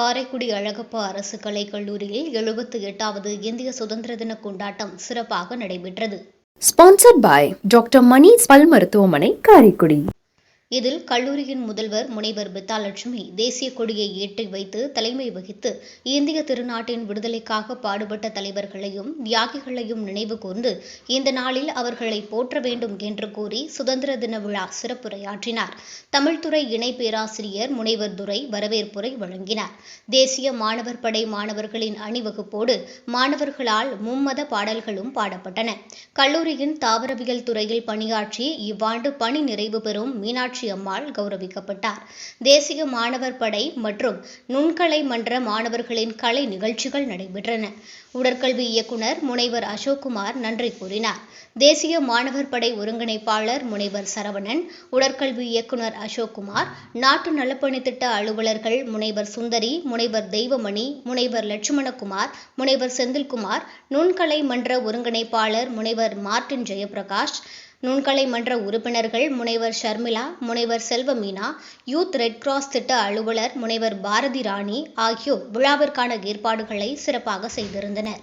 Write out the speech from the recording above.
காரைக்குடி அழகப்பா அரசு கலைக் கல்லூரியில் எழுபத்தி எட்டாவது இந்திய சுதந்திர தின கொண்டாட்டம் சிறப்பாக நடைபெற்றது. ஸ்பான்சர்ட் பாய் டாக்டர் மணி பல் மருத்துவமனை காரைக்குடி இதில் கல்லூரியின் முதல்வர் முனைவர் பித்தாலட்சுமி தேசிய கொடியை ஏற்றி வைத்து தலைமை வகித்து இந்திய திருநாட்டின் விடுதலைக்காக பாடுபட்ட தலைவர்களையும் தியாகிகளையும் நினைவு கூர்ந்து இந்த நாளில் அவர்களை போற்ற வேண்டும் என்று கூறி சுதந்திர தின விழா சிறப்புரையாற்றினார். தமிழ்துறை இணை பேராசிரியர் முனைவர் துரை வரவேற்புரை வழங்கினார். தேசிய மாணவர் படை மாணவர்களின் அணிவகுப்போடு மாணவர்களால் மும்மத பாடல்களும் பாடப்பட்டன. கல்லூரியின் தாவரவியல் துறையில் பணியாற்றி இவ்வாண்டு பணி நிறைவு பெறும் மீனாட்சி மீனாட்சி அம்மாள் கௌரவிக்கப்பட்டார். தேசிய மாணவர் படை மற்றும் நுண்கலை மன்ற மாணவர்களின் கலை நிகழ்ச்சிகள் நடைபெற்றன. உடற்கல்வி இயக்குனர் முனைவர் அசோக்குமார் நன்றி கூறினார். தேசிய மாணவர் படை ஒருங்கிணைப்பாளர் முனைவர் சரவணன் உடற்கல்வி இயக்குனர் அசோக்குமார் நாட்டு நலப்பணித்திட்ட அலுவலர்கள் முனைவர் சுந்தரி முனைவர் தெய்வமணி முனைவர் லட்சுமணகுமார் முனைவர் செந்தில்குமார் நுண்கலை மன்ற ஒருங்கிணைப்பாளர் முனைவர் மார்டின் ஜெயபிரகாஷ் நுண்கலை மன்ற உறுப்பினர்கள் முனைவர் ஷர்மிளா முனைவர் செல்வமீனா யூத் ரெட் கிராஸ் திட்ட அலுவலர் முனைவர் பாரதி ராணி ஆகியோர் விழாவிற்கான ஏற்பாடுகளை சிறப்பாக செய்திருந்தனர்.